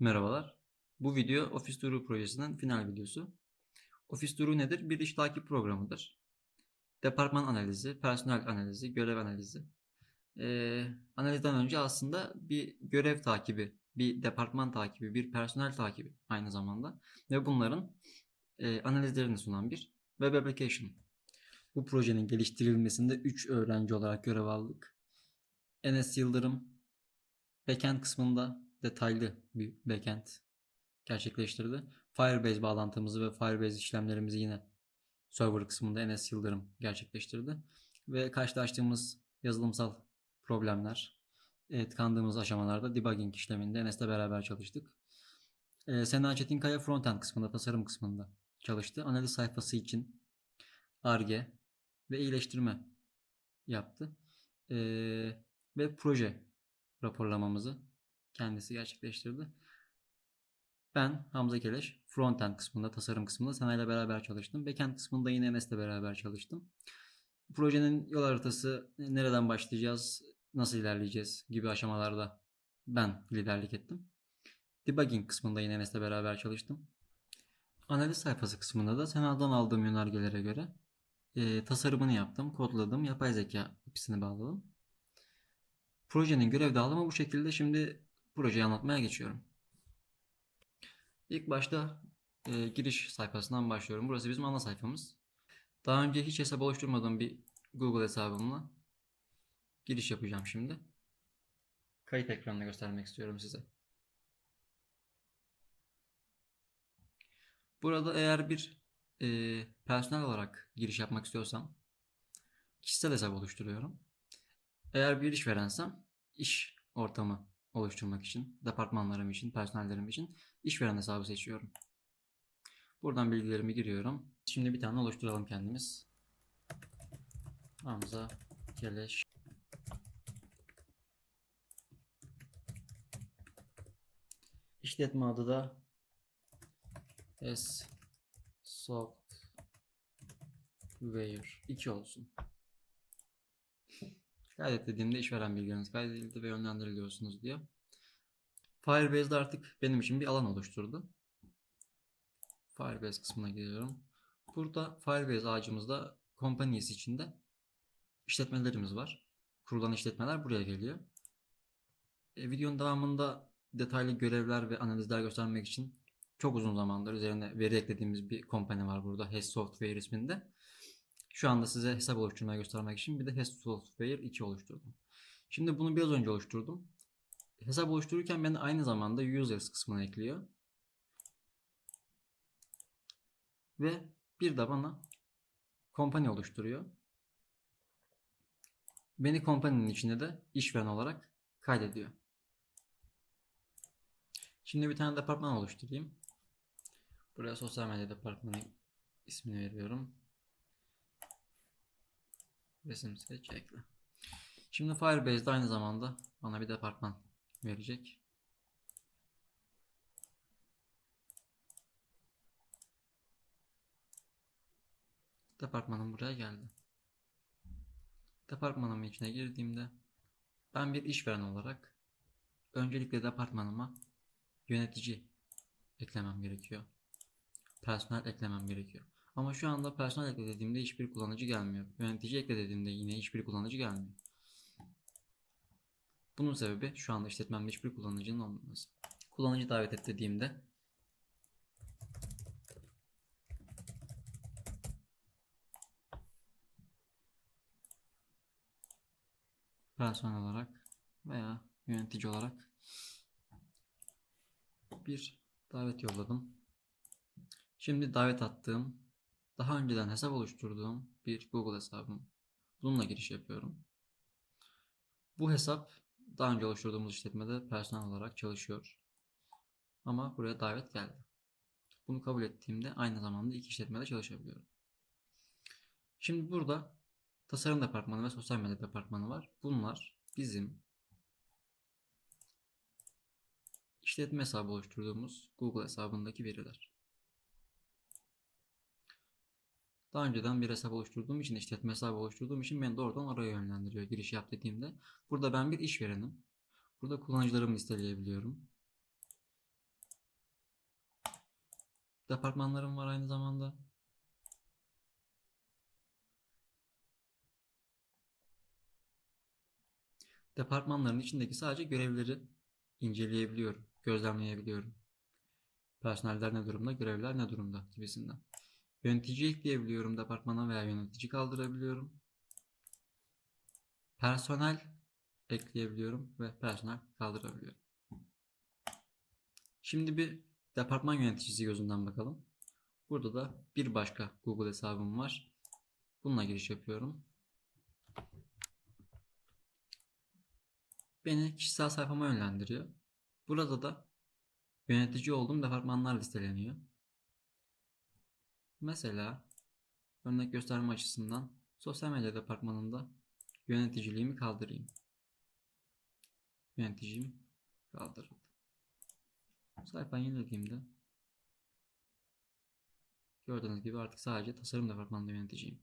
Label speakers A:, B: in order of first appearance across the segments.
A: Merhabalar. Bu video Office Duru projesinin final videosu. Office Duru nedir? Bir iş takip programıdır. Departman analizi, personel analizi, görev analizi. Ee, analizden önce aslında bir görev takibi, bir departman takibi, bir personel takibi aynı zamanda. Ve bunların e, analizlerini sunan bir web application. Bu projenin geliştirilmesinde 3 öğrenci olarak görev aldık. Enes Yıldırım, backend kısmında detaylı bir backend gerçekleştirdi. Firebase bağlantımızı ve Firebase işlemlerimizi yine server kısmında Enes Yıldırım gerçekleştirdi. Ve karşılaştığımız yazılımsal problemler, e, tıkandığımız aşamalarda debugging işleminde Enes'le beraber çalıştık. E, Sena Çetinkaya frontend kısmında, tasarım kısmında çalıştı. Analiz sayfası için ARGE ve iyileştirme yaptı. E, ve proje raporlamamızı kendisi gerçekleştirdi. Ben Hamza Keleş frontend kısmında, tasarım kısmında Sena ile beraber çalıştım. Backend kısmında yine Enes'le beraber çalıştım. Projenin yol haritası, nereden başlayacağız, nasıl ilerleyeceğiz gibi aşamalarda ben liderlik ettim. Debugging kısmında yine Enes'le beraber çalıştım. Analiz sayfası kısmında da Sena'dan aldığım yönergelere göre e, tasarımını yaptım, kodladım, yapay zeka API'sini bağladım. Projenin görev dağılımı bu şekilde. Şimdi projeyi anlatmaya geçiyorum. İlk başta e, giriş sayfasından başlıyorum. Burası bizim ana sayfamız. Daha önce hiç hesap oluşturmadığım bir Google hesabımla giriş yapacağım şimdi. Kayıt ekranını göstermek istiyorum size. Burada eğer bir e, personel olarak giriş yapmak istiyorsam kişisel hesap oluşturuyorum. Eğer bir işverensem iş ortamı oluşturmak için, departmanlarım için, personellerim için işveren hesabı seçiyorum. Buradan bilgilerimi giriyorum. Şimdi bir tane oluşturalım kendimiz. Hamza Keleş İşletme adı da S Software 2 olsun. Kaydet dediğimde işveren bilgileriniz kaydedildi ve yönlendiriliyorsunuz diyor. Firebase'de artık benim için bir alan oluşturdu. Firebase kısmına giriyorum. Burada Firebase ağacımızda companies içinde işletmelerimiz var. Kurulan işletmeler buraya geliyor. E, videonun devamında detaylı görevler ve analizler göstermek için çok uzun zamandır üzerine veri eklediğimiz bir kompanya var burada. Hess Software isminde. Şu anda size hesap oluşturmayı göstermek için bir de Hess Software 2 oluşturdum. Şimdi bunu biraz önce oluşturdum. Hesap oluştururken ben aynı zamanda users kısmını ekliyor. Ve bir de bana kompanya oluşturuyor. Beni kompanyanın içinde de işveren olarak kaydediyor. Şimdi bir tane departman oluşturayım. Buraya sosyal medya departmanı ismini veriyorum. Resim seç ekle. Şimdi Firebase'de aynı zamanda bana bir departman verecek. Departmanım buraya geldi. Departmanımın içine girdiğimde ben bir işveren olarak öncelikle departmanıma yönetici eklemem gerekiyor. Personel eklemem gerekiyor. Ama şu anda personel ekle dediğimde hiçbir kullanıcı gelmiyor. Yönetici ekle dediğimde yine hiçbir kullanıcı gelmiyor. Bunun sebebi şu anda işletmemde hiçbir kullanıcının olmaması. Kullanıcı davet et dediğimde personel olarak veya yönetici olarak bir davet yolladım. Şimdi davet attığım, daha önceden hesap oluşturduğum bir Google hesabım. Bununla giriş yapıyorum. Bu hesap daha önce oluşturduğumuz işletmede personel olarak çalışıyor. Ama buraya davet geldi. Bunu kabul ettiğimde aynı zamanda iki işletmede çalışabiliyorum. Şimdi burada tasarım departmanı ve sosyal medya departmanı var. Bunlar bizim işletme hesabı oluşturduğumuz Google hesabındaki veriler. Daha önceden bir hesap oluşturduğum için, işletme hesabı oluşturduğum için beni doğrudan oraya yönlendiriyor giriş yap dediğimde. Burada ben bir işverenim. Burada kullanıcılarımı listeleyebiliyorum. departmanlarım var aynı zamanda. Departmanların içindeki sadece görevleri inceleyebiliyorum, gözlemleyebiliyorum. Personeller ne durumda, görevler ne durumda gibisinden. Yönetici ekleyebiliyorum departmana veya yönetici kaldırabiliyorum. Personel ekleyebiliyorum ve personel kaldırabiliyorum. Şimdi bir departman yöneticisi gözünden bakalım. Burada da bir başka Google hesabım var. Bununla giriş yapıyorum. Beni kişisel sayfama yönlendiriyor. Burada da yönetici olduğum departmanlar listeleniyor. Mesela örnek gösterme açısından sosyal medya departmanında yöneticiliğimi kaldırayım. Yöneticim kaldırıldı. Sayfayı yenilediğimde gördüğünüz gibi artık sadece tasarım departmanında yöneticiyim.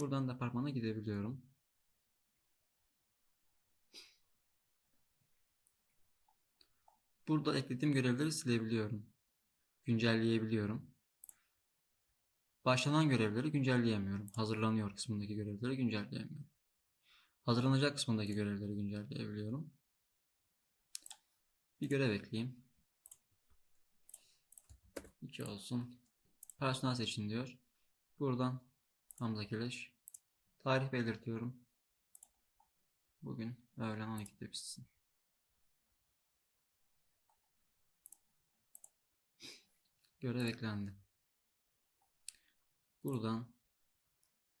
A: Buradan departmana gidebiliyorum. Burada eklediğim görevleri silebiliyorum. Güncelleyebiliyorum. Başlanan görevleri güncelleyemiyorum. Hazırlanıyor kısmındaki görevleri güncelleyemiyorum. Hazırlanacak kısmındaki görevleri güncelleyebiliyorum. Bir görev ekleyeyim. 2 olsun. Personel seçin diyor. Buradan Hamza Kileş. Tarih belirtiyorum. Bugün öğlen 12'de bitsin. Görev eklendi. Buradan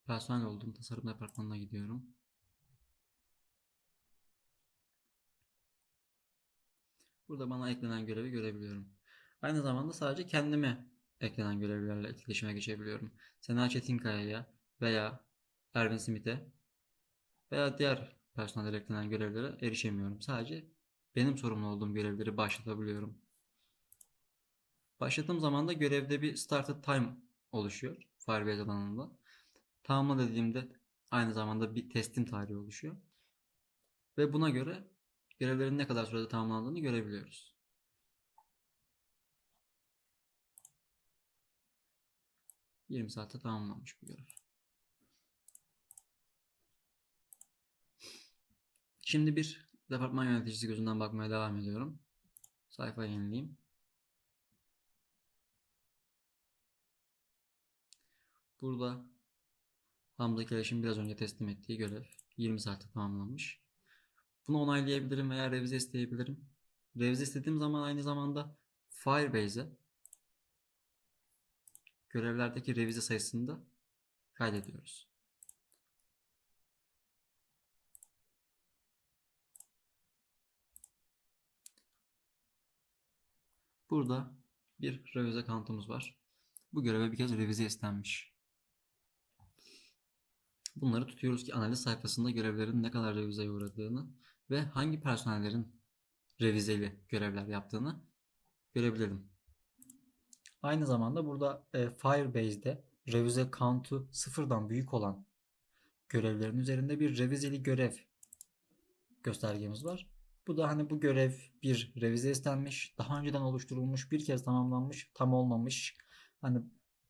A: personel olduğum tasarım departmanına gidiyorum. Burada bana eklenen görevi görebiliyorum. Aynı zamanda sadece kendime eklenen görevlerle etkileşime geçebiliyorum. Sena Çetinkaya'ya veya Erwin Smith'e veya diğer personellere eklenen görevlere erişemiyorum. Sadece benim sorumlu olduğum görevleri başlatabiliyorum. Başladığım zaman da görevde bir started time oluşuyor Firebase alanında. Tamamla dediğimde aynı zamanda bir teslim tarihi oluşuyor. Ve buna göre görevlerin ne kadar sürede tamamlandığını görebiliyoruz. ...20 saatte tamamlanmış bu görev. Şimdi bir departman yöneticisi gözünden bakmaya devam ediyorum. Sayfa yenileyim. Burada Hamza Keleş'in biraz önce teslim ettiği görev 20 saatte tamamlanmış. Bunu onaylayabilirim veya revize isteyebilirim. Revize istediğim zaman aynı zamanda Firebase'e görevlerdeki revize sayısını da kaydediyoruz. Burada bir revize kanıtımız var. Bu göreve bir kez revize istenmiş. Bunları tutuyoruz ki analiz sayfasında görevlerin ne kadar revizeye uğradığını ve hangi personellerin revizeli görevler yaptığını görebilirim. Aynı zamanda burada e, Firebase'de revize count'u sıfırdan büyük olan görevlerin üzerinde bir revizeli görev göstergemiz var. Bu da hani bu görev bir revize istenmiş, daha önceden oluşturulmuş, bir kez tamamlanmış, tam olmamış. Hani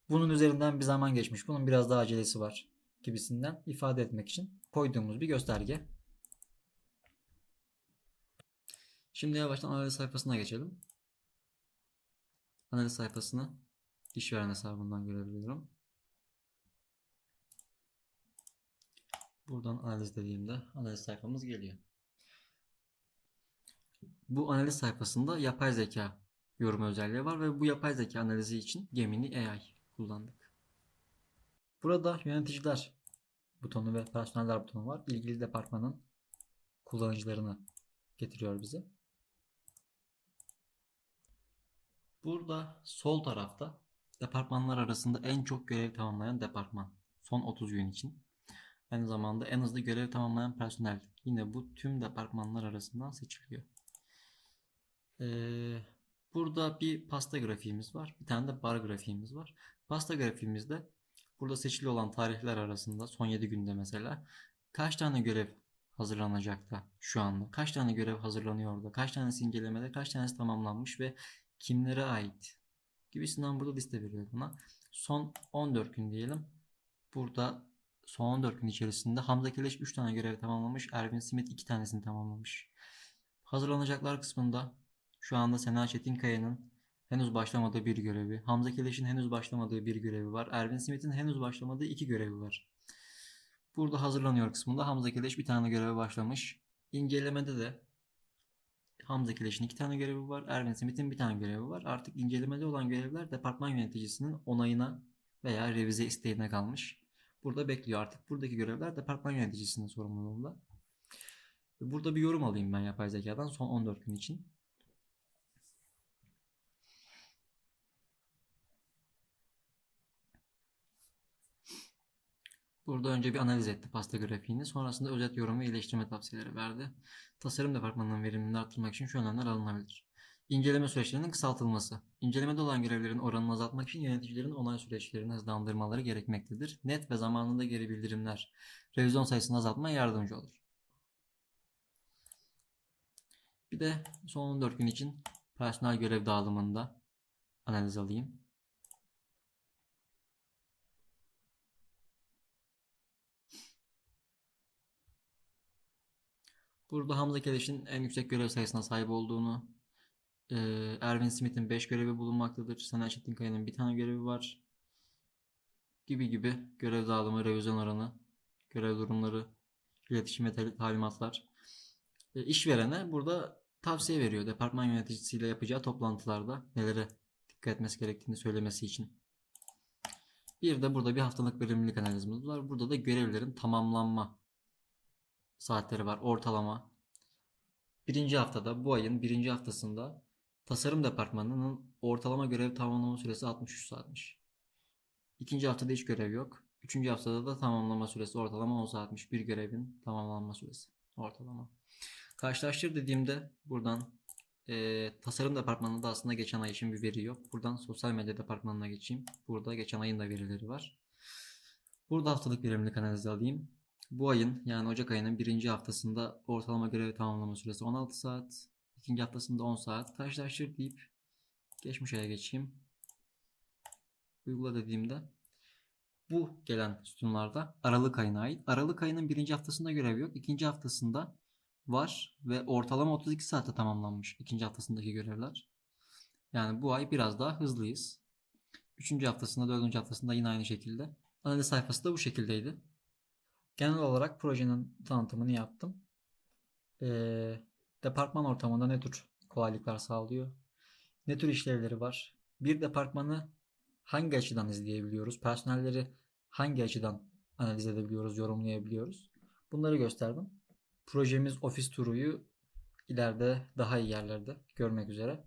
A: bunun üzerinden bir zaman geçmiş, bunun biraz daha acelesi var gibisinden ifade etmek için koyduğumuz bir gösterge. Şimdi yavaştan analiz sayfasına geçelim. Analiz sayfasını işveren hesabından görebiliyorum. Buradan analiz dediğimde analiz sayfamız geliyor. Bu analiz sayfasında yapay zeka yorum özelliği var ve bu yapay zeka analizi için Gemini AI kullandık. Burada yöneticiler butonu ve personeller butonu var. İlgili departmanın kullanıcılarını getiriyor bize. Burada sol tarafta departmanlar arasında en çok görev tamamlayan departman. Son 30 gün için. Aynı zamanda en hızlı görev tamamlayan personel. Yine bu tüm departmanlar arasından seçiliyor. Ee, burada bir pasta grafiğimiz var. Bir tane de bar grafiğimiz var. Pasta grafiğimizde burada seçili olan tarihler arasında son 7 günde mesela kaç tane görev hazırlanacak da şu anda? Kaç tane görev hazırlanıyor da? Kaç tanesi incelemede? Kaç tanesi tamamlanmış ve kimlere ait Gibisinden burada liste veriyor buna. Son 14 gün diyelim. Burada son 14 gün içerisinde Hamza Keleş 3 tane görev tamamlamış. Ervin Simit 2 tanesini tamamlamış. Hazırlanacaklar kısmında şu anda Sena Çetinkaya'nın henüz başlamadığı bir görevi, Hamza Keleş'in henüz başlamadığı bir görevi var. Ervin Simit'in henüz başlamadığı iki görevi var. Burada hazırlanıyor kısmında Hamza Keleş bir tane göreve başlamış. İncelemede de Hamza Keleş'in iki tane görevi var. Ervin Smith'in bir tane görevi var. Artık incelemede olan görevler departman yöneticisinin onayına veya revize isteğine kalmış. Burada bekliyor artık. Buradaki görevler departman yöneticisinin sorumluluğunda. Burada bir yorum alayım ben yapay zekadan son 14 gün için. Burada önce bir analiz etti pasta grafiğini. Sonrasında özet yorum ve iyileştirme tavsiyeleri verdi. Tasarım departmanının verimliliğini arttırmak için şu önlemler alınabilir. İnceleme süreçlerinin kısaltılması. İncelemede olan görevlerin oranını azaltmak için yöneticilerin onay süreçlerini hızlandırmaları gerekmektedir. Net ve zamanında geri bildirimler revizyon sayısını azaltmaya yardımcı olur. Bir de son 14 gün için personel görev dağılımında analiz alayım. Burada Hamza Keleş'in en yüksek görev sayısına sahip olduğunu, eee, Erwin Smith'in 5 görevi bulunmaktadır. Sena Çetinkaya'nın bir tane görevi var. Gibi gibi görev dağılımı, revizyon oranı, görev durumları, iletişim ve talimatlar. E, işverene burada tavsiye veriyor. Departman yöneticisiyle yapacağı toplantılarda nelere dikkat etmesi gerektiğini söylemesi için. Bir de burada bir haftalık verimlilik analizimiz var. Burada da görevlerin tamamlanma saatleri var ortalama. Birinci haftada bu ayın birinci haftasında tasarım departmanının ortalama görev tamamlama süresi 63 saatmiş. İkinci haftada hiç görev yok. Üçüncü haftada da tamamlama süresi ortalama 10 saatmiş. Bir görevin tamamlanma süresi ortalama. Karşılaştır dediğimde buradan eee, tasarım departmanında aslında geçen ay için bir veri yok. Buradan sosyal medya departmanına geçeyim. Burada geçen ayın da verileri var. Burada haftalık verimlilik analizi alayım. Bu ayın yani Ocak ayının birinci haftasında ortalama görev tamamlama süresi 16 saat. ikinci haftasında 10 saat. Karşılaştır deyip geçmiş aya geçeyim. Uygula dediğimde bu gelen sütunlarda Aralık ayına ait. Aralık ayının birinci haftasında görev yok. ikinci haftasında var ve ortalama 32 saatte tamamlanmış ikinci haftasındaki görevler. Yani bu ay biraz daha hızlıyız. Üçüncü haftasında, dördüncü haftasında yine aynı şekilde. Analiz sayfası da bu şekildeydi. Genel olarak projenin tanıtımını yaptım. Ee, departman ortamında ne tür kolaylıklar sağlıyor? Ne tür işlevleri var? Bir departmanı hangi açıdan izleyebiliyoruz? Personelleri hangi açıdan analiz edebiliyoruz, yorumlayabiliyoruz? Bunları gösterdim. Projemiz ofis turuyu ileride daha iyi yerlerde görmek üzere.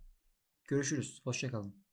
A: Görüşürüz. Hoşçakalın.